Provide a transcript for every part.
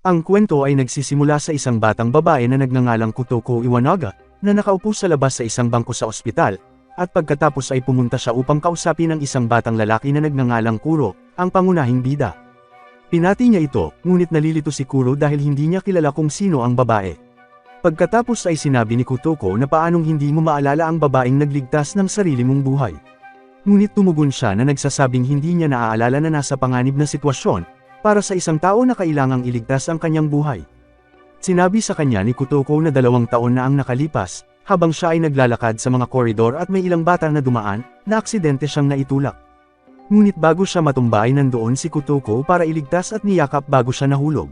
Ang kwento ay nagsisimula sa isang batang babae na nagngangalang Kutoko Iwanaga, na nakaupo sa labas sa isang bangko sa ospital, at pagkatapos ay pumunta siya upang kausapin ang isang batang lalaki na nagngangalang Kuro, ang pangunahing bida. Pinati niya ito, ngunit nalilito si Kuro dahil hindi niya kilala kung sino ang babae. Pagkatapos ay sinabi ni Kutoko na paanong hindi mo maalala ang babaeng nagligtas ng sarili mong buhay. Ngunit tumugon siya na nagsasabing hindi niya naaalala na nasa panganib na sitwasyon, para sa isang tao na kailangang iligtas ang kanyang buhay. Sinabi sa kanya ni Kutoko na dalawang taon na ang nakalipas, habang siya ay naglalakad sa mga koridor at may ilang bata na dumaan, na aksidente siyang naitulak. Ngunit bago siya matumba ay nandoon si Kutoko para iligtas at niyakap bago siya nahulog.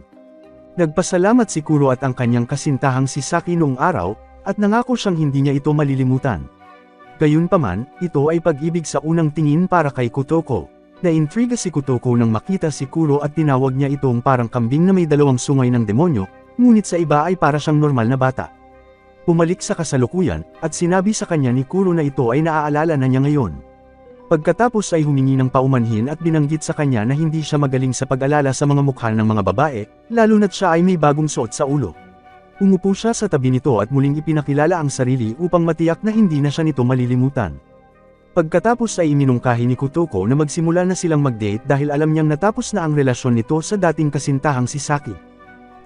Nagpasalamat si Kuro at ang kanyang kasintahang si Saki noong araw, at nangako siyang hindi niya ito malilimutan. Gayunpaman, ito ay pag-ibig sa unang tingin para kay Kutoko. Naintriga si Kutoko nang makita si Kuro at tinawag niya itong parang kambing na may dalawang sungay ng demonyo, ngunit sa iba ay para siyang normal na bata. Pumalik sa kasalukuyan, at sinabi sa kanya ni Kuro na ito ay naaalala na niya ngayon. Pagkatapos ay humingi ng paumanhin at binanggit sa kanya na hindi siya magaling sa pag-alala sa mga mukha ng mga babae, lalo na't siya ay may bagong suot sa ulo. Umupo siya sa tabi nito at muling ipinakilala ang sarili upang matiyak na hindi na siya nito malilimutan. Pagkatapos ay iminungkahi ni Kutoko na magsimula na silang mag-date dahil alam niyang natapos na ang relasyon nito sa dating kasintahang si Saki.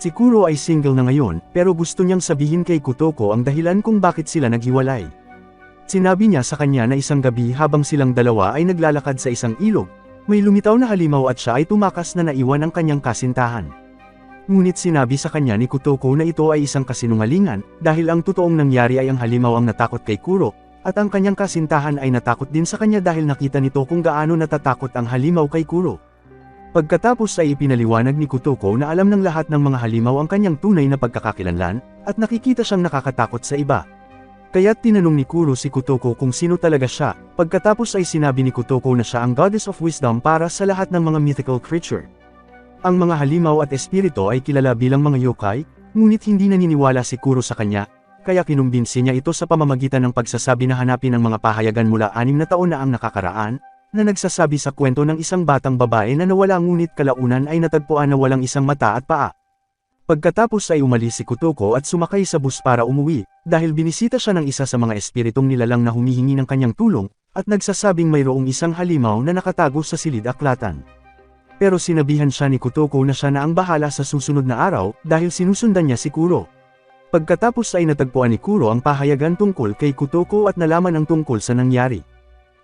Si Kuro ay single na ngayon, pero gusto niyang sabihin kay Kutoko ang dahilan kung bakit sila naghiwalay. Sinabi niya sa kanya na isang gabi habang silang dalawa ay naglalakad sa isang ilog, may lumitaw na halimaw at siya ay tumakas na naiwan ang kanyang kasintahan. Ngunit sinabi sa kanya ni Kutoko na ito ay isang kasinungalingan, dahil ang totoong nangyari ay ang halimaw ang natakot kay Kuro, at ang kanyang kasintahan ay natakot din sa kanya dahil nakita nito kung gaano natatakot ang halimaw kay Kuro. Pagkatapos ay ipinaliwanag ni Kutoko na alam ng lahat ng mga halimaw ang kanyang tunay na pagkakakilanlan, at nakikita siyang nakakatakot sa iba. Kaya't tinanong ni Kuro si Kutoko kung sino talaga siya, pagkatapos ay sinabi ni Kutoko na siya ang Goddess of Wisdom para sa lahat ng mga mythical creature. Ang mga halimaw at espiritu ay kilala bilang mga yokai, ngunit hindi naniniwala si Kuro sa kanya, kaya kinumbinsi niya ito sa pamamagitan ng pagsasabi na hanapin ang mga pahayagan mula anim na taon na ang nakakaraan, na nagsasabi sa kwento ng isang batang babae na nawala ngunit kalaunan ay natagpuan na walang isang mata at paa. Pagkatapos ay umalis si Kutoko at sumakay sa bus para umuwi, dahil binisita siya ng isa sa mga espiritong nilalang na humihingi ng kanyang tulong, at nagsasabing mayroong isang halimaw na nakatago sa silid aklatan. Pero sinabihan siya ni Kutoko na siya na ang bahala sa susunod na araw, dahil sinusundan niya si Kuro. Pagkatapos ay natagpuan ni Kuro ang pahayagan tungkol kay Kutoko at nalaman ang tungkol sa nangyari.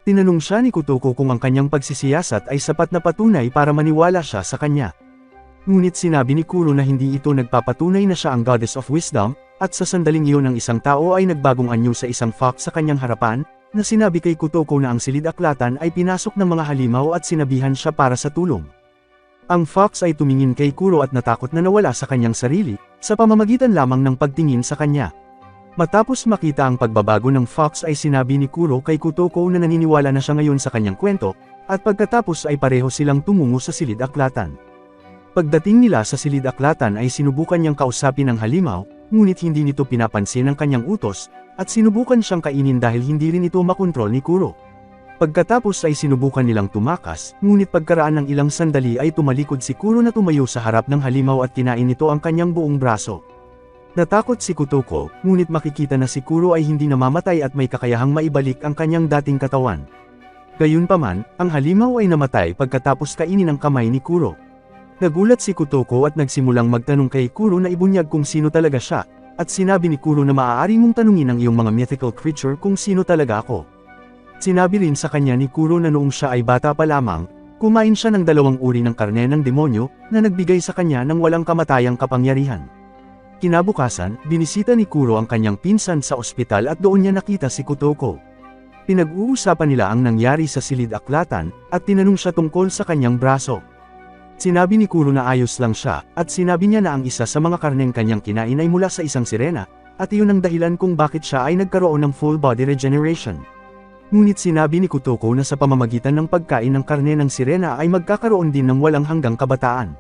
Tinanong siya ni Kutoko kung ang kanyang pagsisiyasat ay sapat na patunay para maniwala siya sa kanya. Ngunit sinabi ni Kuro na hindi ito nagpapatunay na siya ang Goddess of Wisdom, at sa sandaling iyon ang isang tao ay nagbagong anyo sa isang fox sa kanyang harapan, na sinabi kay Kutoko na ang silid aklatan ay pinasok ng mga halimaw at sinabihan siya para sa tulong. Ang fox ay tumingin kay Kuro at natakot na nawala sa kanyang sarili, sa pamamagitan lamang ng pagtingin sa kanya. Matapos makita ang pagbabago ng fox ay sinabi ni Kuro kay Kutoko na naniniwala na siya ngayon sa kanyang kwento, at pagkatapos ay pareho silang tumungo sa silid aklatan. Pagdating nila sa silid aklatan ay sinubukan niyang kausapin ang halimaw, ngunit hindi nito pinapansin ang kanyang utos, at sinubukan siyang kainin dahil hindi rin ito makontrol ni Kuro. Pagkatapos ay sinubukan nilang tumakas, ngunit pagkaraan ng ilang sandali ay tumalikod si Kuro na tumayo sa harap ng halimaw at kinain nito ang kanyang buong braso. Natakot si Kutoko, ngunit makikita na si Kuro ay hindi namamatay at may kakayahang maibalik ang kanyang dating katawan. Gayunpaman, ang halimaw ay namatay pagkatapos kainin ang kamay ni Kuro. Nagulat si Kutoko at nagsimulang magtanong kay Kuro na ibunyag kung sino talaga siya, at sinabi ni Kuro na maaari mong tanungin ang iyong mga mythical creature kung sino talaga ako. Sinabi rin sa kanya ni Kuro na noong siya ay bata pa lamang, kumain siya ng dalawang uri ng karne ng demonyo, na nagbigay sa kanya ng walang kamatayang kapangyarihan. Kinabukasan, binisita ni Kuro ang kanyang pinsan sa ospital at doon niya nakita si Kutoko. Pinag-uusapan nila ang nangyari sa silid aklatan, at tinanong siya tungkol sa kanyang braso. Sinabi ni Kuro na ayos lang siya, at sinabi niya na ang isa sa mga karneng kanyang kinain ay mula sa isang sirena, at iyon ang dahilan kung bakit siya ay nagkaroon ng full body regeneration. Ngunit sinabi ni Kutoko na sa pamamagitan ng pagkain ng karne ng sirena ay magkakaroon din ng walang hanggang kabataan.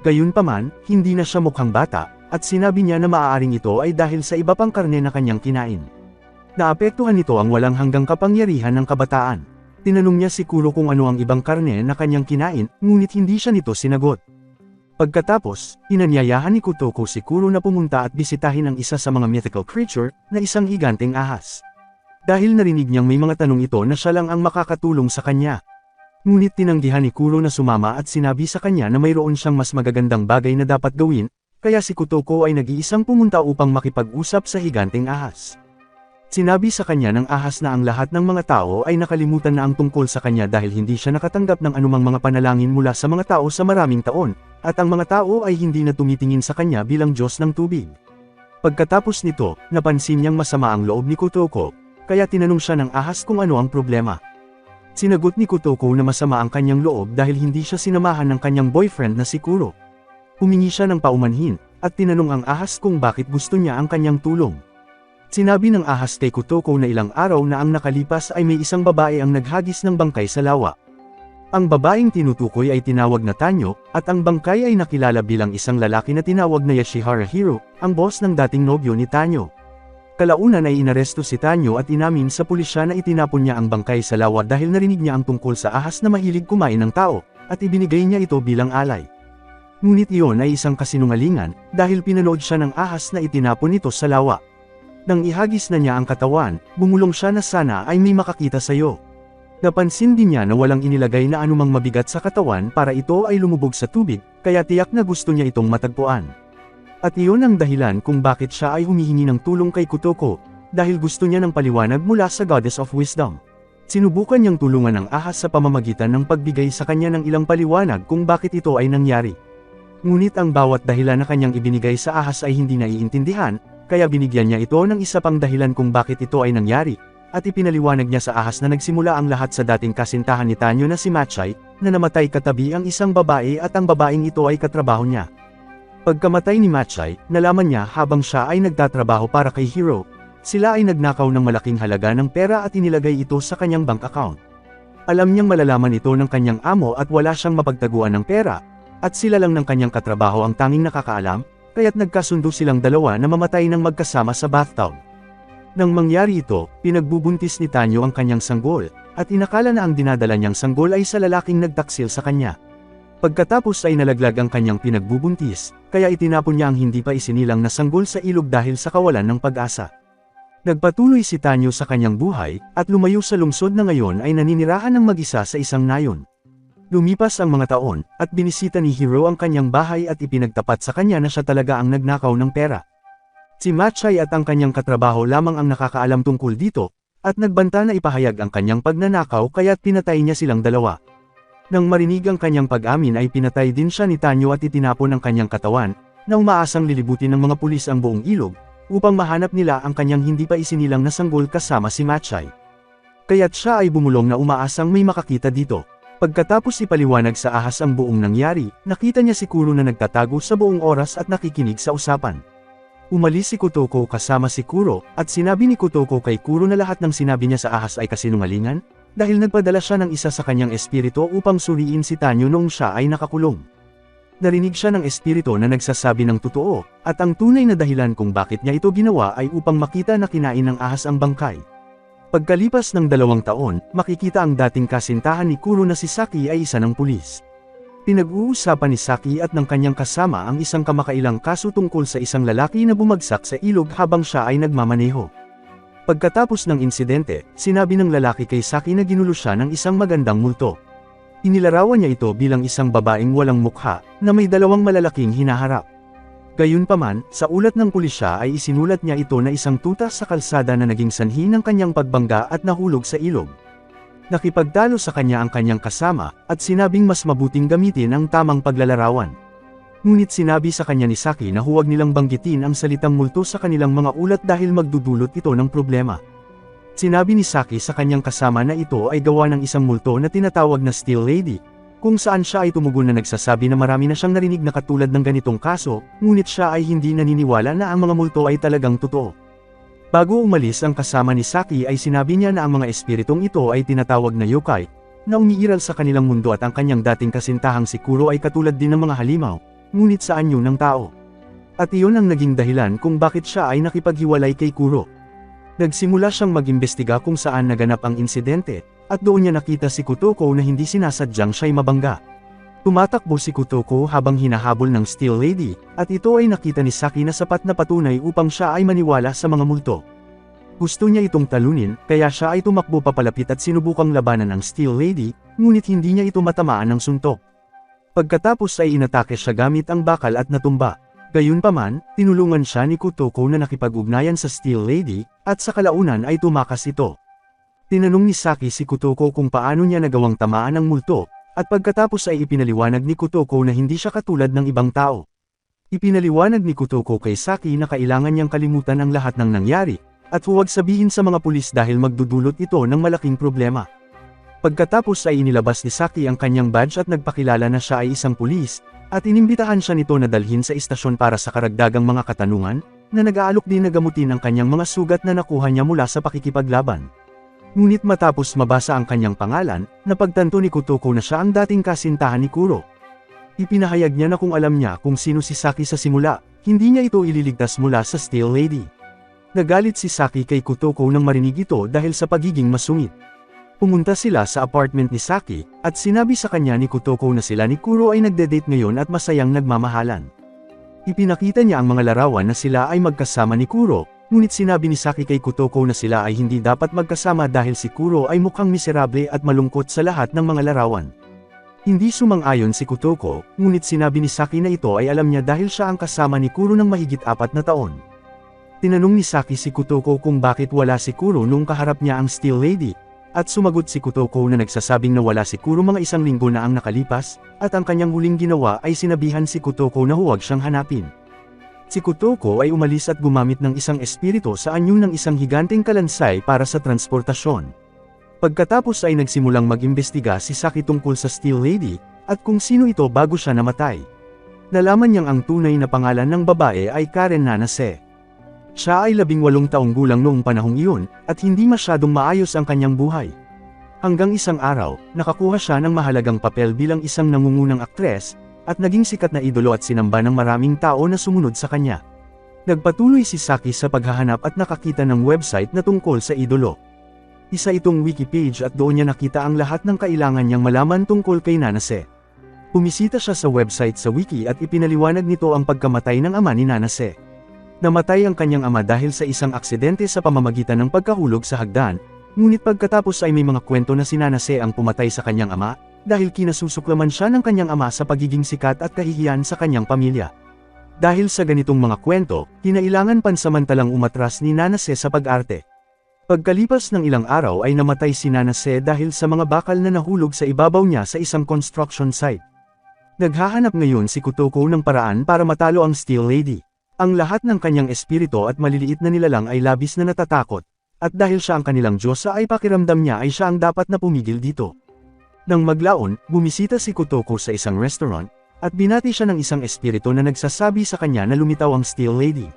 Gayunpaman, hindi na siya mukhang bata, at sinabi niya na maaaring ito ay dahil sa iba pang karne na kanyang kinain. Naapektuhan nito ang walang hanggang kapangyarihan ng kabataan. Tinanong niya si Kuro kung ano ang ibang karne na kanyang kinain, ngunit hindi siya nito sinagot. Pagkatapos, inanyayahan ni Kotoko si Kuro na pumunta at bisitahin ang isa sa mga mythical creature, na isang higanteng ahas. Dahil narinig niyang may mga tanong ito na siya lang ang makakatulong sa kanya. Ngunit tinanggihan ni Kuro na sumama at sinabi sa kanya na mayroon siyang mas magagandang bagay na dapat gawin, kaya si Kotoko ay nag-iisang pumunta upang makipag-usap sa higanteng ahas. Sinabi sa kanya ng ahas na ang lahat ng mga tao ay nakalimutan na ang tungkol sa kanya dahil hindi siya nakatanggap ng anumang mga panalangin mula sa mga tao sa maraming taon, at ang mga tao ay hindi na tumitingin sa kanya bilang Diyos ng tubig. Pagkatapos nito, napansin niyang masama ang loob ni Kotoko, kaya tinanong siya ng ahas kung ano ang problema. Sinagot ni Kotoko na masama ang kanyang loob dahil hindi siya sinamahan ng kanyang boyfriend na si Kuro. Humingi siya ng paumanhin, at tinanong ang ahas kung bakit gusto niya ang kanyang tulong. Sinabi ng ahas kay Kotoko na ilang araw na ang nakalipas ay may isang babae ang naghagis ng bangkay sa lawa. Ang babaeng tinutukoy ay tinawag na Tanyo, at ang bangkay ay nakilala bilang isang lalaki na tinawag na Yashihara Hiro, ang boss ng dating nobyo ni Tanyo. Kalaunan ay inaresto si Tanyo at inamin sa pulisya na itinapon niya ang bangkay sa lawa dahil narinig niya ang tungkol sa ahas na mahilig kumain ng tao, at ibinigay niya ito bilang alay. Ngunit iyon ay isang kasinungalingan, dahil pinanood siya ng ahas na itinapon ito sa lawa. Nang ihagis na niya ang katawan, bumulong siya na sana ay may makakita sa iyo. Napansin din niya na walang inilagay na anumang mabigat sa katawan para ito ay lumubog sa tubig, kaya tiyak na gusto niya itong matagpuan. At iyon ang dahilan kung bakit siya ay humihingi ng tulong kay Kutoko, dahil gusto niya ng paliwanag mula sa Goddess of Wisdom. Sinubukan niyang tulungan ng ahas sa pamamagitan ng pagbigay sa kanya ng ilang paliwanag kung bakit ito ay nangyari. Ngunit ang bawat dahilan na kanyang ibinigay sa ahas ay hindi naiintindihan, kaya binigyan niya ito ng isa pang dahilan kung bakit ito ay nangyari, at ipinaliwanag niya sa ahas na nagsimula ang lahat sa dating kasintahan ni Tanyo na si Machay, na namatay katabi ang isang babae at ang babaeng ito ay katrabaho niya. Pagkamatay ni Machay, nalaman niya habang siya ay nagtatrabaho para kay Hero, sila ay nagnakaw ng malaking halaga ng pera at inilagay ito sa kanyang bank account. Alam niyang malalaman ito ng kanyang amo at wala siyang mapagtaguan ng pera, at sila lang ng kanyang katrabaho ang tanging nakakaalam, kaya't nagkasundo silang dalawa na mamatay ng magkasama sa bathtub. Nang mangyari ito, pinagbubuntis ni Tanyo ang kanyang sanggol, at inakala na ang dinadala niyang sanggol ay sa lalaking nagtaksil sa kanya. Pagkatapos ay nalaglag ang kanyang pinagbubuntis, kaya itinapon niya ang hindi pa isinilang na sanggol sa ilog dahil sa kawalan ng pag-asa. Nagpatuloy si Tanyo sa kanyang buhay, at lumayo sa lungsod na ngayon ay naninirahan ng mag-isa sa isang nayon. Lumipas ang mga taon, at binisita ni Hero ang kanyang bahay at ipinagtapat sa kanya na siya talaga ang nagnakaw ng pera. Si Machay at ang kanyang katrabaho lamang ang nakakaalam tungkol dito, at nagbanta na ipahayag ang kanyang pagnanakaw kaya't pinatay niya silang dalawa. Nang marinig ang kanyang pag-amin ay pinatay din siya ni Tanyo at itinapon ang kanyang katawan, na umaasang lilibutin ng mga pulis ang buong ilog, upang mahanap nila ang kanyang hindi pa isinilang na sanggol kasama si Machay. Kaya't siya ay bumulong na umaasang may makakita dito. Pagkatapos ipaliwanag sa ahas ang buong nangyari, nakita niya si Kuro na nagtatago sa buong oras at nakikinig sa usapan. Umalis si Kotoko kasama si Kuro, at sinabi ni Kotoko kay Kuro na lahat ng sinabi niya sa ahas ay kasinungalingan, dahil nagpadala siya ng isa sa kanyang espiritu upang suriin si Tanyo noong siya ay nakakulong. Narinig siya ng espiritu na nagsasabi ng totoo, at ang tunay na dahilan kung bakit niya ito ginawa ay upang makita na kinain ng ahas ang bangkay. Pagkalipas ng dalawang taon, makikita ang dating kasintahan ni Kuro na si Saki ay isa ng pulis. Pinag-uusapan ni Saki at ng kanyang kasama ang isang kamakailang kaso tungkol sa isang lalaki na bumagsak sa ilog habang siya ay nagmamaneho. Pagkatapos ng insidente, sinabi ng lalaki kay Saki na ginulo siya ng isang magandang multo. Inilarawan niya ito bilang isang babaeng walang mukha, na may dalawang malalaking hinaharap. Gayunpaman, sa ulat ng pulisya ay isinulat niya ito na isang tuta sa kalsada na naging sanhi ng kanyang pagbangga at nahulog sa ilog. Nakipagtalo sa kanya ang kanyang kasama, at sinabing mas mabuting gamitin ang tamang paglalarawan. Ngunit sinabi sa kanya ni Saki na huwag nilang banggitin ang salitang multo sa kanilang mga ulat dahil magdudulot ito ng problema. Sinabi ni Saki sa kanyang kasama na ito ay gawa ng isang multo na tinatawag na Steel Lady, kung saan siya ay tumugon na nagsasabi na marami na siyang narinig na katulad ng ganitong kaso, ngunit siya ay hindi naniniwala na ang mga multo ay talagang totoo. Bago umalis ang kasama ni Saki ay sinabi niya na ang mga espiritong ito ay tinatawag na yokai, na umiiral sa kanilang mundo at ang kanyang dating kasintahang si Kuro ay katulad din ng mga halimaw, ngunit sa anyo ng tao. At iyon ang naging dahilan kung bakit siya ay nakipaghiwalay kay Kuro. Nagsimula siyang mag-imbestiga kung saan naganap ang insidente, at doon niya nakita si Kotoko na hindi sinasadyang siya'y mabangga. Tumatakbo si Kutoko habang hinahabol ng Steel Lady, at ito ay nakita ni Saki na sapat na patunay upang siya ay maniwala sa mga multo. Gusto niya itong talunin, kaya siya ay tumakbo papalapit at sinubukang labanan ng Steel Lady, ngunit hindi niya ito matamaan ng suntok. Pagkatapos ay inatake siya gamit ang bakal at natumba. Gayunpaman, tinulungan siya ni Kutoko na nakipag-ugnayan sa Steel Lady, at sa kalaunan ay tumakas ito. Tinanong ni Saki si Kutoko kung paano niya nagawang tamaan ng multo, at pagkatapos ay ipinaliwanag ni Kutoko na hindi siya katulad ng ibang tao. Ipinaliwanag ni Kutoko kay Saki na kailangan niyang kalimutan ang lahat ng nangyari, at huwag sabihin sa mga pulis dahil magdudulot ito ng malaking problema. Pagkatapos ay inilabas ni Saki ang kanyang badge at nagpakilala na siya ay isang pulis, at inimbitahan siya nito na dalhin sa istasyon para sa karagdagang mga katanungan, na nag-aalok din na gamutin ang kanyang mga sugat na nakuha niya mula sa pakikipaglaban. Ngunit matapos mabasa ang kanyang pangalan, napagtanto ni Kutoko na siya ang dating kasintahan ni Kuro. Ipinahayag niya na kung alam niya kung sino si Saki sa simula, hindi niya ito ililigtas mula sa Steel Lady. Nagalit si Saki kay Kutoko nang marinig ito dahil sa pagiging masungit. Pumunta sila sa apartment ni Saki, at sinabi sa kanya ni Kutoko na sila ni Kuro ay nagde-date ngayon at masayang nagmamahalan. Ipinakita niya ang mga larawan na sila ay magkasama ni Kuro, ngunit sinabi ni Saki kay Kutoko na sila ay hindi dapat magkasama dahil si Kuro ay mukhang miserable at malungkot sa lahat ng mga larawan. Hindi sumang-ayon si Kutoko, ngunit sinabi ni Saki na ito ay alam niya dahil siya ang kasama ni Kuro ng mahigit apat na taon. Tinanong ni Saki si Kutoko kung bakit wala si Kuro nung kaharap niya ang Steel Lady, at sumagot si Kutoko na nagsasabing na wala si Kuro mga isang linggo na ang nakalipas, at ang kanyang huling ginawa ay sinabihan si Kutoko na huwag siyang hanapin. Si Kutoko ay umalis at gumamit ng isang espiritu sa anyo ng isang higanteng kalansay para sa transportasyon. Pagkatapos ay nagsimulang mag-imbestiga si Saki tungkol sa Steel Lady, at kung sino ito bago siya namatay. Nalaman niyang ang tunay na pangalan ng babae ay Karen Nanase. Siya ay labing walong taong gulang noong panahong iyon, at hindi masyadong maayos ang kanyang buhay. Hanggang isang araw, nakakuha siya ng mahalagang papel bilang isang nangungunang aktres, at naging sikat na idolo at sinamba ng maraming tao na sumunod sa kanya. Nagpatuloy si Saki sa paghahanap at nakakita ng website na tungkol sa idolo. Isa itong wiki page at doon niya nakita ang lahat ng kailangan niyang malaman tungkol kay Nanase. Pumisita siya sa website sa wiki at ipinaliwanag nito ang pagkamatay ng ama ni Nanase. Namatay ang kanyang ama dahil sa isang aksidente sa pamamagitan ng pagkahulog sa hagdan, ngunit pagkatapos ay may mga kwento na si Nanase ang pumatay sa kanyang ama, dahil kinasusuklaman siya ng kanyang ama sa pagiging sikat at kahihiyan sa kanyang pamilya. Dahil sa ganitong mga kwento, kinailangan pansamantalang umatras ni Nanase sa pag-arte. Pagkalipas ng ilang araw ay namatay si Nanase dahil sa mga bakal na nahulog sa ibabaw niya sa isang construction site. Naghahanap ngayon si Kutoko ng paraan para matalo ang Steel Lady. Ang lahat ng kanyang espiritu at maliliit na nilalang ay labis na natatakot, at dahil siya ang kanilang Diyosa ay pakiramdam niya ay siya ang dapat na pumigil dito. Nang maglaon, bumisita si Kotoko sa isang restaurant, at binati siya ng isang espiritu na nagsasabi sa kanya na lumitaw ang Steel Lady.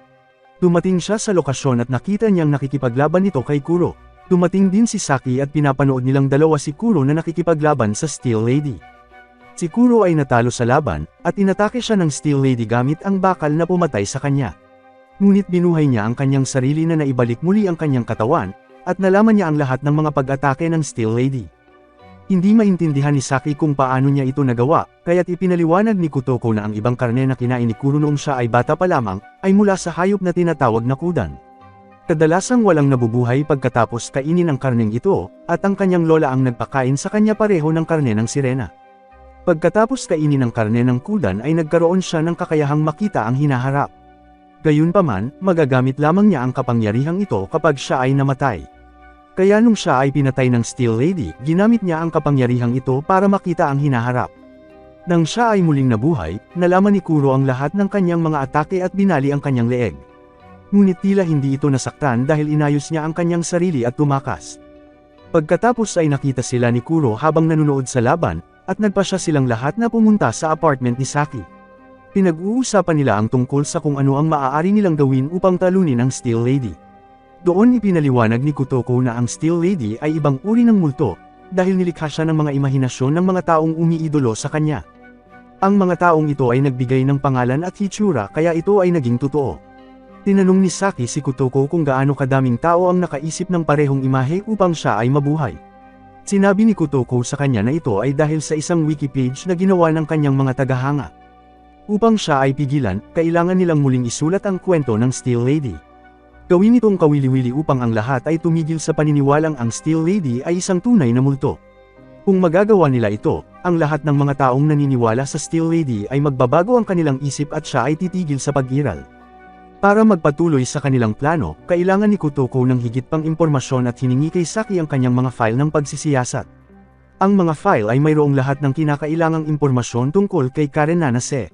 Dumating siya sa lokasyon at nakita niyang nakikipaglaban nito kay Kuro. Dumating din si Saki at pinapanood nilang dalawa si Kuro na nakikipaglaban sa Steel Lady. Si Kuro ay natalo sa laban, at inatake siya ng Steel Lady gamit ang bakal na pumatay sa kanya. Ngunit binuhay niya ang kanyang sarili na naibalik muli ang kanyang katawan, at nalaman niya ang lahat ng mga pag-atake ng Steel Lady. Hindi maintindihan ni Saki kung paano niya ito nagawa, kaya't ipinaliwanag ni Kutoko na ang ibang karne na kinain ni Kuro noong siya ay bata pa lamang, ay mula sa hayop na tinatawag na kudan. Kadalasang walang nabubuhay pagkatapos kainin ang karneng ito, at ang kanyang lola ang nagpakain sa kanya pareho ng karne ng sirena. Pagkatapos kainin ng karne ng kudan ay nagkaroon siya ng kakayahang makita ang hinaharap. Gayunpaman, magagamit lamang niya ang kapangyarihang ito kapag siya ay namatay. Kaya nung siya ay pinatay ng Steel Lady, ginamit niya ang kapangyarihang ito para makita ang hinaharap. Nang siya ay muling nabuhay, nalaman ni Kuro ang lahat ng kanyang mga atake at binali ang kanyang leeg. Ngunit tila hindi ito nasaktan dahil inayos niya ang kanyang sarili at tumakas. Pagkatapos ay nakita sila ni Kuro habang nanonood sa laban, at nagpasya silang lahat na pumunta sa apartment ni Saki. Pinag-uusapan nila ang tungkol sa kung ano ang maaari nilang gawin upang talunin ang Steel Lady. Doon ipinaliwanag ni Kutoko na ang Steel Lady ay ibang uri ng multo, dahil nilikha siya ng mga imahinasyon ng mga taong umiidolo sa kanya. Ang mga taong ito ay nagbigay ng pangalan at hitsura kaya ito ay naging totoo. Tinanong ni Saki si Kutoko kung gaano kadaming tao ang nakaisip ng parehong imahe upang siya ay mabuhay. Sinabi ni Kotoko sa kanya na ito ay dahil sa isang wiki page na ginawa ng kanyang mga tagahanga. Upang siya ay pigilan, kailangan nilang muling isulat ang kwento ng Steel Lady. Gawin itong kawili-wili upang ang lahat ay tumigil sa paniniwalang ang Steel Lady ay isang tunay na multo. Kung magagawa nila ito, ang lahat ng mga taong naniniwala sa Steel Lady ay magbabago ang kanilang isip at siya ay titigil sa pag-iral. Para magpatuloy sa kanilang plano, kailangan ni Kotoko ng higit pang impormasyon at hiningi kay Saki ang kanyang mga file ng pagsisiyasat. Ang mga file ay mayroong lahat ng kinakailangang impormasyon tungkol kay Karen Nanase.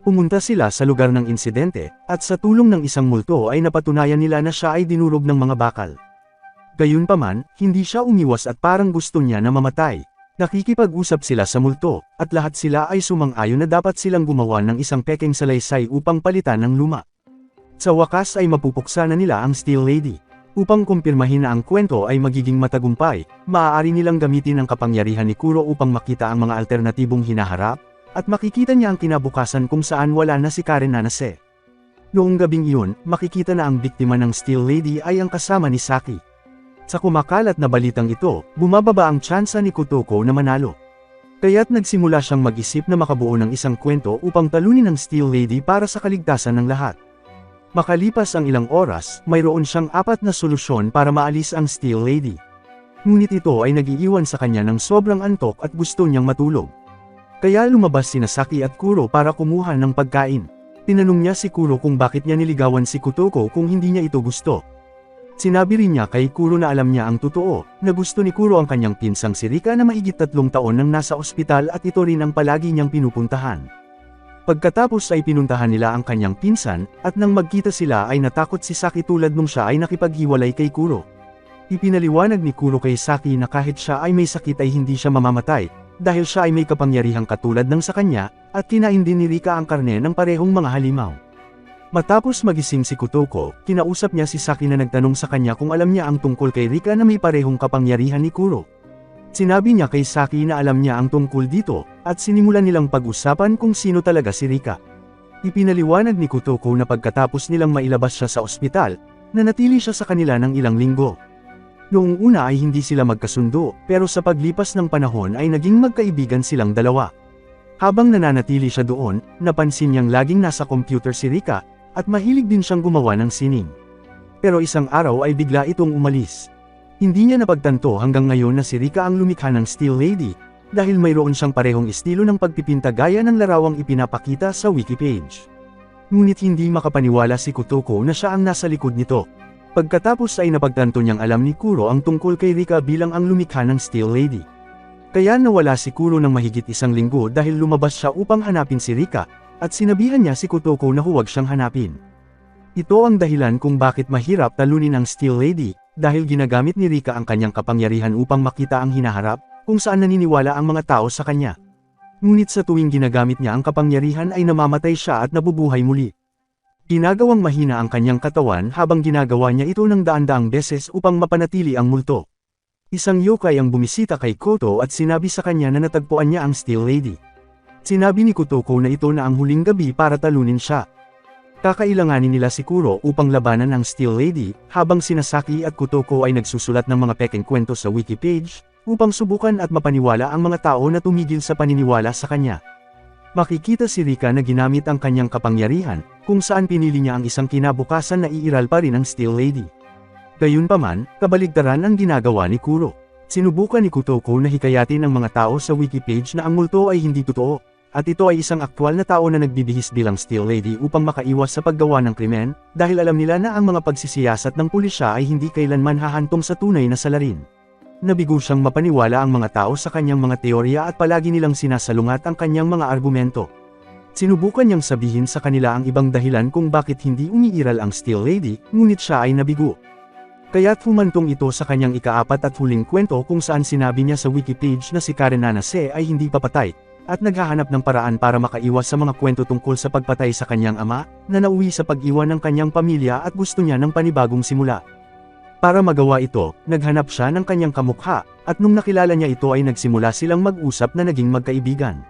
Pumunta sila sa lugar ng insidente, at sa tulong ng isang multo ay napatunayan nila na siya ay dinurog ng mga bakal. Gayunpaman, hindi siya umiwas at parang gusto niya na mamatay. Nakikipag-usap sila sa multo, at lahat sila ay sumang-ayon na dapat silang gumawa ng isang pekeng salaysay upang palitan ng luma. Sa wakas ay mapupuksa na nila ang Steel Lady. Upang kumpirmahin na ang kwento ay magiging matagumpay, maaari nilang gamitin ang kapangyarihan ni Kuro upang makita ang mga alternatibong hinaharap, at makikita niya ang kinabukasan kung saan wala na si Karen Nanase. Noong gabing iyon, makikita na ang biktima ng Steel Lady ay ang kasama ni Saki. Sa kumakalat na balitang ito, bumababa ang tsansa ni Kotoko na manalo. Kaya't nagsimula siyang mag-isip na makabuo ng isang kwento upang talunin ang Steel Lady para sa kaligtasan ng lahat. Makalipas ang ilang oras, mayroon siyang apat na solusyon para maalis ang Steel Lady. Ngunit ito ay nagiiwan sa kanya ng sobrang antok at gusto niyang matulog. Kaya lumabas si Nasaki at Kuro para kumuha ng pagkain. Tinanong niya si Kuro kung bakit niya niligawan si Kotoko kung hindi niya ito gusto. Sinabi rin niya kay Kuro na alam niya ang totoo, na gusto ni Kuro ang kanyang pinsang si Rika na mahigit tatlong taon nang nasa ospital at ito rin ang palagi niyang pinupuntahan. Pagkatapos ay pinuntahan nila ang kanyang pinsan, at nang magkita sila ay natakot si Saki tulad nung siya ay nakipaghiwalay kay Kuro. Ipinaliwanag ni Kuro kay Saki na kahit siya ay may sakit ay hindi siya mamamatay, dahil siya ay may kapangyarihang katulad ng sa kanya, at kinain din ni Rika ang karne ng parehong mga halimaw. Matapos magising si Kotoko, kinausap niya si Saki na nagtanong sa kanya kung alam niya ang tungkol kay Rika na may parehong kapangyarihan ni Kuro. Sinabi niya kay Saki na alam niya ang tungkol dito, at sinimulan nilang pag-usapan kung sino talaga si Rika. Ipinaliwanag ni Kotoko na pagkatapos nilang mailabas siya sa ospital, nanatili siya sa kanila ng ilang linggo. Noong una ay hindi sila magkasundo, pero sa paglipas ng panahon ay naging magkaibigan silang dalawa. Habang nananatili siya doon, napansin niyang laging nasa computer si Rika, at mahilig din siyang gumawa ng sining. Pero isang araw ay bigla itong umalis. Hindi niya napagtanto hanggang ngayon na si Rika ang lumikha ng Steel Lady, dahil mayroon siyang parehong estilo ng pagpipinta gaya ng larawang ipinapakita sa wiki page. Ngunit hindi makapaniwala si Kotoko na siya ang nasa likod nito. Pagkatapos ay napagtanto niyang alam ni Kuro ang tungkol kay Rika bilang ang lumikha ng Steel Lady. Kaya nawala si Kuro ng mahigit isang linggo dahil lumabas siya upang hanapin si Rika, at sinabihan niya si Kotoko na huwag siyang hanapin. Ito ang dahilan kung bakit mahirap talunin ang Steel Lady, dahil ginagamit ni Rika ang kanyang kapangyarihan upang makita ang hinaharap, kung saan naniniwala ang mga tao sa kanya. Ngunit sa tuwing ginagamit niya ang kapangyarihan ay namamatay siya at nabubuhay muli. Ginagawang mahina ang kanyang katawan habang ginagawa niya ito ng daan-daang beses upang mapanatili ang multo. Isang yokai ang bumisita kay Koto at sinabi sa kanya na natagpuan niya ang Steel Lady. Sinabi ni Kotoko na ito na ang huling gabi para talunin siya. Kakailanganin nila si Kuro upang labanan ang Steel Lady, habang sinasaki at Kotoko ay nagsusulat ng mga pekeng kwento sa wiki page, upang subukan at mapaniwala ang mga tao na tumigil sa paniniwala sa kanya. Makikita si Rika na ginamit ang kanyang kapangyarihan, kung saan pinili niya ang isang kinabukasan na iiral pa rin ang Steel Lady. Gayunpaman, kabaligtaran ang ginagawa ni Kuro. Sinubukan ni Kotoko na hikayatin ang mga tao sa wiki page na ang multo ay hindi totoo, at ito ay isang aktwal na tao na nagbibihis bilang Steel Lady upang makaiwas sa paggawa ng krimen, dahil alam nila na ang mga pagsisiyasat ng pulisya ay hindi kailanman hahantong sa tunay na salarin. Nabigo siyang mapaniwala ang mga tao sa kanyang mga teorya at palagi nilang sinasalungat ang kanyang mga argumento. Sinubukan niyang sabihin sa kanila ang ibang dahilan kung bakit hindi umiiral ang Steel Lady, ngunit siya ay nabigo. Kaya't humantong ito sa kanyang ikaapat at huling kwento kung saan sinabi niya sa wiki page na si Karen Nanase ay hindi papatay, at naghahanap ng paraan para makaiwas sa mga kwento tungkol sa pagpatay sa kanyang ama, na nauwi sa pag-iwan ng kanyang pamilya at gusto niya ng panibagong simula. Para magawa ito, naghanap siya ng kanyang kamukha, at nung nakilala niya ito ay nagsimula silang mag-usap na naging magkaibigan.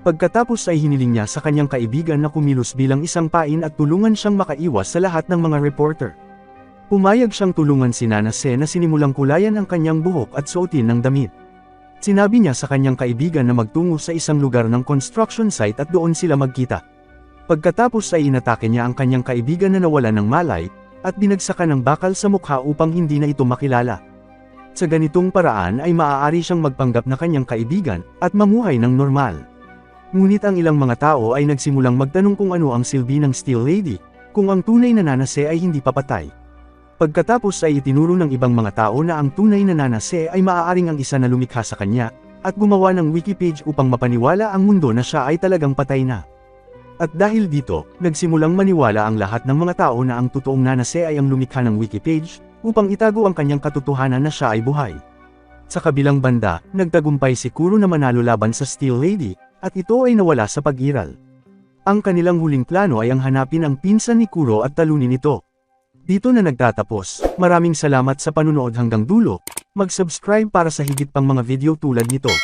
Pagkatapos ay hiniling niya sa kanyang kaibigan na kumilos bilang isang pain at tulungan siyang makaiwas sa lahat ng mga reporter. Pumayag siyang tulungan si Nana Se na sinimulang kulayan ang kanyang buhok at suotin ng damit. Sinabi niya sa kanyang kaibigan na magtungo sa isang lugar ng construction site at doon sila magkita. Pagkatapos ay inatake niya ang kanyang kaibigan na nawala ng malay, at binagsakan ng bakal sa mukha upang hindi na ito makilala. Sa ganitong paraan ay maaari siyang magpanggap na kanyang kaibigan, at mamuhay ng normal. Ngunit ang ilang mga tao ay nagsimulang magtanong kung ano ang silbi ng Steel Lady, kung ang tunay na nanase ay hindi papatay. Pagkatapos ay itinuro ng ibang mga tao na ang tunay na nanase ay maaaring ang isa na lumikha sa kanya, at gumawa ng wiki page upang mapaniwala ang mundo na siya ay talagang patay na. At dahil dito, nagsimulang maniwala ang lahat ng mga tao na ang totoong nanase ay ang lumikha ng wiki page, upang itago ang kanyang katotohanan na siya ay buhay. Sa kabilang banda, nagtagumpay si Kuro na manalo laban sa Steel Lady, at ito ay nawala sa pag-iral. Ang kanilang huling plano ay ang hanapin ang pinsan ni Kuro at talunin ito. Dito na nagtatapos, maraming salamat sa panunood hanggang dulo, mag-subscribe para sa higit pang mga video tulad nito.